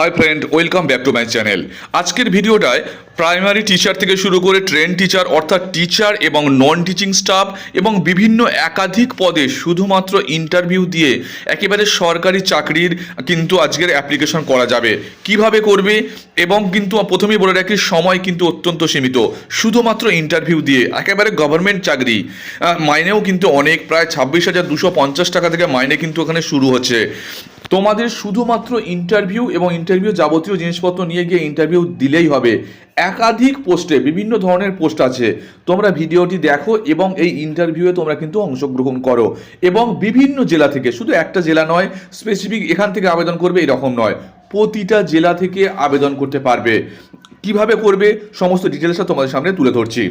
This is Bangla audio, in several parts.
Hi friend welcome back to my channel আজকের ভিডিওটায় প্রাইমারি টিচার থেকে শুরু করে ট্রেন টিচার অর্থাৎ টিচার এবং নন টিচিং স্টাফ এবং বিভিন্ন একাধিক পদে শুধুমাত্র ইন্টারভিউ দিয়ে একেবারে সরকারি চাকরির কিন্তু আজকের অ্যাপ্লিকেশন করা যাবে। কীভাবে করবে? এবং কিন্তু প্রথমেই বলে রাখি, সময় কিন্তু অত্যন্ত সীমিত। শুধুমাত্র ইন্টারভিউ দিয়ে, একেবারে গভর্নমেন্ট চাকরি। মাইনেও কিন্তু অনেক, প্রায় ছাব্বিশ হাজার দুশো পঞ্চাশ টাকা থেকে মাইনে কিন্তু ওখানে শুরু হচ্ছে। তোমাদের শুধুমাত্র ইন্টারভিউ এবং ইন্টারভিউ যাবতীয় জিনিসপত্র নিয়ে গিয়ে ইন্টারভিউ দিলেই হবে। একাধিক পোস্টে বিভিন্ন ধরনের পোস্ট আছে। তোমরা ভিডিওটি দেখো এবং এই ইন্টারভিউয়ে তোমরা কিন্তু অংশগ্রহণ করো। এবং বিভিন্ন জেলা থেকে, শুধু একটা জেলা নয় স্পেসিফিক এখান থেকে আবেদন করবে এরকম নয়। প্রতিটা জেলা থেকে আবেদন করতে পারবে। কীভাবে করবে, সমস্ত ডিটেলসটা তোমাদের সামনে তুলে ধরছি।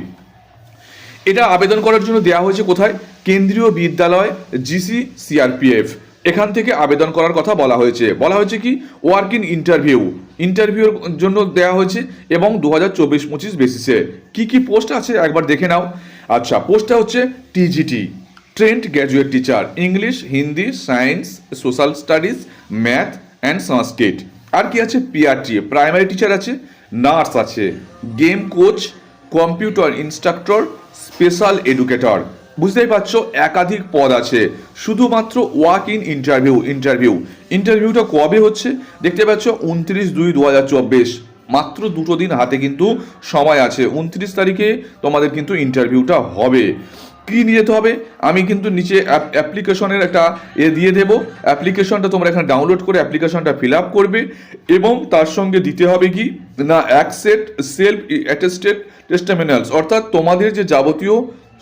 এটা আবেদন করার জন্য দেওয়া হয়েছে কোথায়? কেন্দ্রীয় বিদ্যালয় জিসি সিআরপিএফ এখান থেকে আবেদন করার কথা বলা হয়েছে। বলা হয়েছে কি ওয়ার্ক ইন ইন্টারভিউ ইন্টারভিউর জন্য দেওয়া হয়েছে এবং দু হাজার চব্বিশ পঁচিশ বেসিসে কী কী পোস্ট আছে একবার দেখে নাও। আচ্ছা পোস্টটা হচ্ছে TGT trend graduate teacher English Hindi science social studies math and Sanskrit আর কি আছে? পিআরটি প্রাইমারি টিচার আছে নার্স আছে game coach computer instructor special educator বুঝতেই পারছ, একাধিক পদ আছে। শুধুমাত্র ওয়াক ইন ইন্টারভিউ ইন্টারভিউ ইন্টারভিউটা কবে হচ্ছে? দেখতে পাচ্ছ, উনত্রিশ দুই দু হাজার চব্বিশ। মাত্র দুটো দিন হাতে কিন্তু সময় আছে। উনত্রিশ তারিখে তোমাদের কিন্তু ইন্টারভিউটা হবে। কি নিয়ে যেতে হবে? আমি কিন্তু নিচে অ্যাপ্লিকেশনের একটা এ দিয়ে দেবো। অ্যাপ্লিকেশনটা তোমরা এখানে ডাউনলোড করে অ্যাপ্লিকেশনটা ফিল আপ করবে এবং তার সঙ্গে দিতে হবে কি? না, এক সেট সেলফ অ্যাটেস্টেড টেস্টামেনালস অর্থাৎ তোমাদের যে যাবতীয়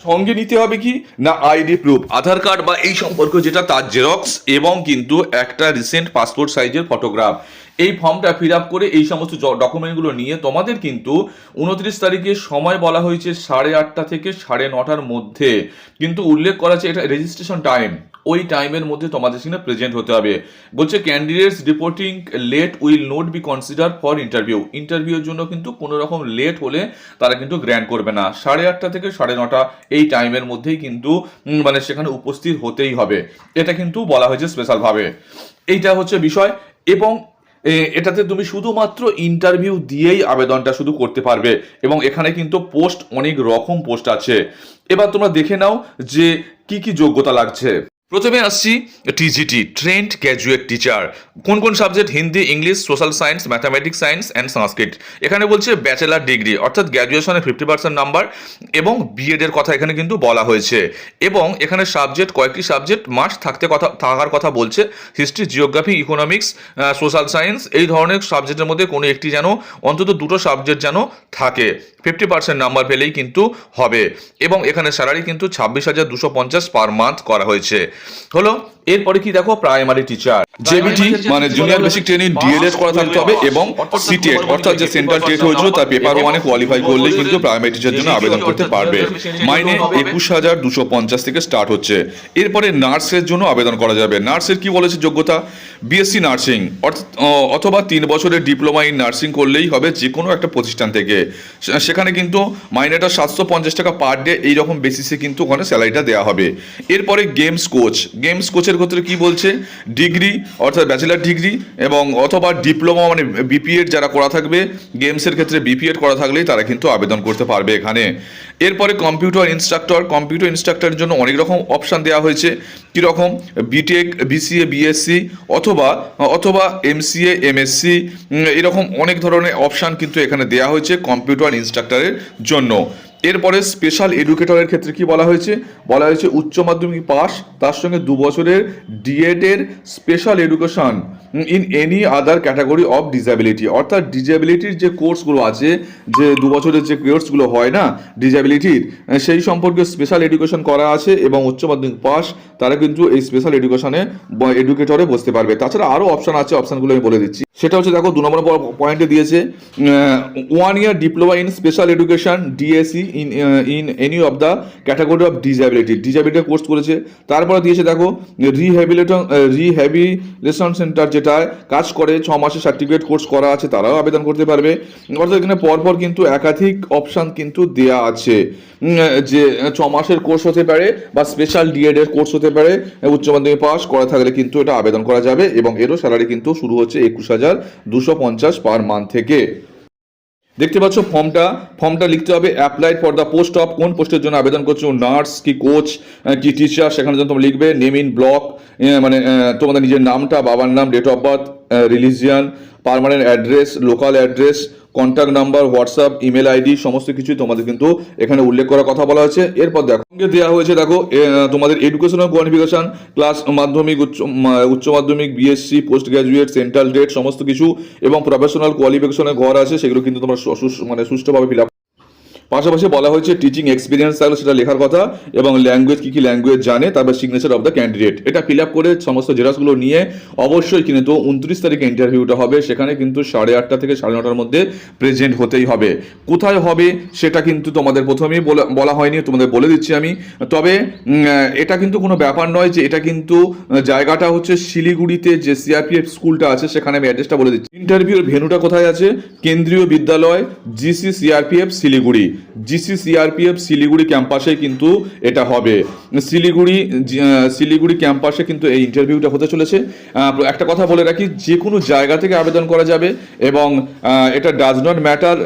সঙ্গে নিতে হবে কি? না আইডি প্রুফ আধার কার্ড বা এই সম্পর্ক যেটা তার জেরক্স এবং কিন্তু একটা রিসেন্ট পাসপোর্ট সাইজের ফটোগ্রাফ এই ফর্মটা ফিল আপ করে এই সমস্ত ডকুমেন্টগুলো নিয়ে তোমাদের কিন্তু উনত্রিশ তারিখে সময় বলা হয়েছে সাড়ে আটটা থেকে সাড়ে নটার মধ্যে। কিন্তু উল্লেখ করা আছে এটা রেজিস্ট্রেশন টাইম ওই টাইমের মধ্যে তোমাদের সেখানে প্রেজেন্ট হতে হবে। বলছে candidates reporting late will not be consider for interview ইন্টারভিউর জন্য কিন্তু কোনো রকম লেট হলে তারা কিন্তু গ্র্যান্ড করবে না। সাড়ে আটটা থেকে সাড়ে নটা এই টাইমের মধ্যেই কিন্তু মানে সেখানে উপস্থিত হতেই হবে। এটা কিন্তু বলা হয়েছে স্পেশালভাবে এইটা হচ্ছে বিষয় এবং এটাতে তুমি শুধুমাত্র ইন্টারভিউ দিয়েই আবেদনটা শুধু করতে পারবে এবং এখানে কিন্তু পোস্ট অনেক রকম পোস্ট আছে। এবার তোমরা দেখে নাও যে কি কি যোগ্যতা লাগছে। প্রথমে আসছি টিজিটি ট্রেন্ড গ্র্যাজুয়েট টিচার কোন কোন subject Hindi, English social science mathematics science and Sanskrit এখানে বলছে ব্যাচেলার ডিগ্রি অর্থাৎ গ্র্যাজুয়েশনের ফিফটি পার্সেন্ট নাম্বার এবং বিএড এর কথা এখানে কিন্তু বলা হয়েছে। এবং এখানে সাবজেক্ট কয়েকটি সাবজেক্ট মাস্ট থাকতে কথা থাকার কথা বলছে। History geography economics social science এই ধরনের সাবজেক্টের মধ্যে কোনো একটি যেন অন্তত দুটো সাবজেক্ট যেন থাকে। ফিফটি পার্সেন্ট নাম্বার পেলেই কিন্তু হবে। এবং এখানে স্যালারি কিন্তু ছাব্বিশ হাজার দুশো পঞ্চাশ পার মান্থ করা হয়েছে। হলো এরপরে কি দেখো প্রাইমারি টিচার জেবিটি মানে জুনিয়র বেসিক ট্রেনিং ডিএলএড করা থাকতে হবে এবং সিটিএড অর্থাৎ যে সেন্ট্রাল টেট হয়েছিল তার পেপার ওয়ানে কোয়ালিফাই করলেই কিন্তু প্রাইমারি টিচার জন্য আবেদন করতে পারবে। মাইনে একুশ হাজার দুশো পঞ্চাশ থেকে স্টার্ট হচ্ছে। এরপরে নার্সের জন্য আবেদন করা যাবে। নার্সের কি বলেছে যোগ্যতা? BSc nursing. অথবা তিন বছরের ডিপ্লোমা ইন নার্সিং করলেই হবে যে কোনো একটা প্রতিষ্ঠান থেকে। সেখানে কিন্তু মাইনেটা সাতশো পঞ্চাশ টাকা পার ডে এইরকম বেসিসে কিন্তু ওখানে স্যালারিটা দেওয়া হবে। এরপরে গেমস কোচ গেমস কোচের ক্ষেত্রে কি বলছে? ডিগ্রি, অর্থাৎ ব্যাচেলার ডিগ্রি এবং অথবা ডিপ্লোমা মানে বিপিএড যারা করা থাকবে গেমসের ক্ষেত্রে বিপিএড করা থাকলেই তারা কিন্তু আবেদন করতে পারবে এখানে। এরপরে কম্পিউটার ইনস্ট্রাক্টর কম্পিউটার ইনস্ট্রাক্টরের জন্য অনেক রকম অপশান দেওয়া হয়েছে। কীরকম বিটেক বিসিএ বিএসসি অথবা অথবা এমসিএ এমএসসি এরকম অনেক ধরনের অপশান কিন্তু এখানে দেওয়া হয়েছে কম্পিউটার ইনস্ট্রাক্টরের জন্য। এরপরে স্পেশাল এডুকেটরের ক্ষেত্রে কি বলা হয়েছে? বলা হয়েছে উচ্চ মাধ্যমিক পাস তার সঙ্গে দু বছরের ডিএড এর special education in any other category of disability অর্থাৎ ডিসএবিলিটির যে কোর্সগুলো আছে, যে দু বছরের যে কোর্সগুলো হয় না ডিসএবিলিটির সেই সম্পর্কে স্পেশাল এডুকেশন করা আছে এবং উচ্চ মাধ্যমিক পাস তারা কিন্তু এই স্পেশাল এডুকেশনে এডুকেটরে বসতে পারবে। তাছাড়া আরও অপশান আছে অপশনগুলো আমি বলে দিচ্ছি। সেটা হচ্ছে, দেখো, দু নম্বর পয়েন্টে দিয়েছে one year diploma in special education DAC in in any of the category of disability disability course করেছে। তারপরে দিয়েছে, দেখো রিহ্যাবিলিটন রিহ্যাবিলেশন সেন্টার যেটা কাজ করে, ছ মাসের সার্টিফিকেট কোর্স করা আছে, তারাও আবেদন করতে পারবে। অর্থাৎ এখানে পরপর কিন্তু একাধিক অপশান কিন্তু দেয়া আছে। যে ছ মাসের কোর্স হতে পারে বা স্পেশাল ডিএড এর কোর্স হতে পারে, উচ্চ মাধ্যমিক পাস করা থাকলে কিন্তু এটা আবেদন করা যাবে এবং এরও স্যালারি কিন্তু শুরু হচ্ছে একুশ হাজার দুশো পঞ্চাশ পার মান্থ থেকে। দেখতে পাচ্ছ ফর্মটা। ফর্মটা লিখতে হবে applied for the post of কোন পোস্টের জন্য আবেদন করছ নার্স কি কোচ কি টিচার সেখানে জন্য তোমরা লিখবে নেম ইন ব্লক মানে তোমাদের নিজের নামটা, বাবার নাম date of birth religion permanent address local address contact number WhatsApp email ID সমস্ত কিছু তোমাদের কিন্তু এখানে উল্লেখ করার কথা বলা হয়েছে। এরপর দেখো, সঙ্গে দেওয়া হয়েছে দেখো তোমাদের এডুকেশন তোমাদের এডুকেশনাল কোয়ালিফিকেশন ক্লাস মাধ্যমিক, উচ্চ উচ্চ মাধ্যমিক BSc post graduate central date সমস্ত কিছু এবং প্রফেশনাল কোয়ালিফিকেশনের ঘর আছে, সেগুলো কিন্তু তোমার মানে সুষ্ঠুভাবে ফিল পাশাপাশি বলা হয়েছে টিচিং এক্সপিরিয়েন্স থাকলে সেটা লেখার কথা এবং ল্যাঙ্গুয়েজ কী কী ল্যাঙ্গুয়েজ জানে, তারপর সিগনেচার অফ দ্য ক্যান্ডিডেট এটা ফিল আপ করে সমস্ত জেরাসগুলো নিয়ে অবশ্যই কিন্তু উনত্রিশ তারিখে ইন্টারভিউটা হবে, সেখানে কিন্তু সাড়ে আটটা থেকে সাড়ে নটার মধ্যে প্রেজেন্ট হতেই হবে। কোথায় হবে সেটা কিন্তু তোমাদের প্রথমেই বলা- হয়নি, তোমাদের বলে দিচ্ছি আমি। তবে এটা কিন্তু কোনো ব্যাপার নয় যে এটা কিন্তু জায়গাটা হচ্ছে শিলিগুড়িতে যে সিআরপিএফ স্কুলটা আছে, সেখানে আমি অ্যাড্রেসটা বলে দিচ্ছি। ইন্টারভিউর ভেনুটা কোথায় আছে? Kendriya Vidyalaya GC CRPF Siliguri. GC CRPF Siliguri ক্যাম্পাসে কিন্তু এটা হবে। শিলিগুড়ি শিলিগুড়ি ক্যাম্পাসে কিন্তু এই ইন্টারভিউটা হতে চলেছে। একটা কথা বলে রাখি যে কোনো জায়গা থেকে আবেদন করা যাবে এবং এটা ডাজ নট ম্যাটার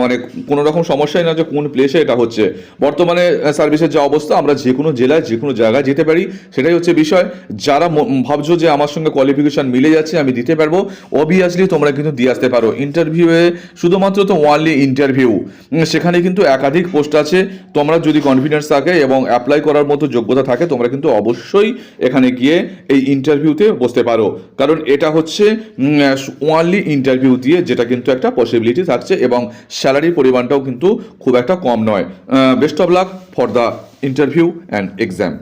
মানে কোনো রকম সমস্যাই না যে কোন প্লেসে এটা হচ্ছে। বর্তমানে সার্ভিসের যে অবস্থা, আমরা যে কোনো জেলায় যে কোনো জায়গায় যেতে পারি, সেটাই হচ্ছে বিষয়। যারা ভাবছ যে আমার সঙ্গে কোয়ালিফিকেশন মিলে যাচ্ছে, আমি দিতে পারব অবভিয়াসলি তোমরা কিন্তু দিয়ে আসতে পারো। ইন্টারভিউয়ে শুধুমাত্র তো ওয়ানলি ইন্টারভিউ সেখানে কিন্তু একাধিক পোস্ট আছে। তোমরা যদি কনফিডেন্স থাকে এবং অ্যাপ্লাই করার মতো যোগ্যতা থাকে, তোমরা কিন্তু অবশ্যই এখানে গিয়ে এই ইন্টারভিউতে বসতে পারো। কারণ এটা হচ্ছে ওয়ানলি ইন্টারভিউ দিয়ে যেটা কিন্তু একটা পসিবিলিটি থাকছে এবং স্যালারির পরিমাণটাও কিন্তু খুব একটা কম নয়। Best of luck for the interview and exam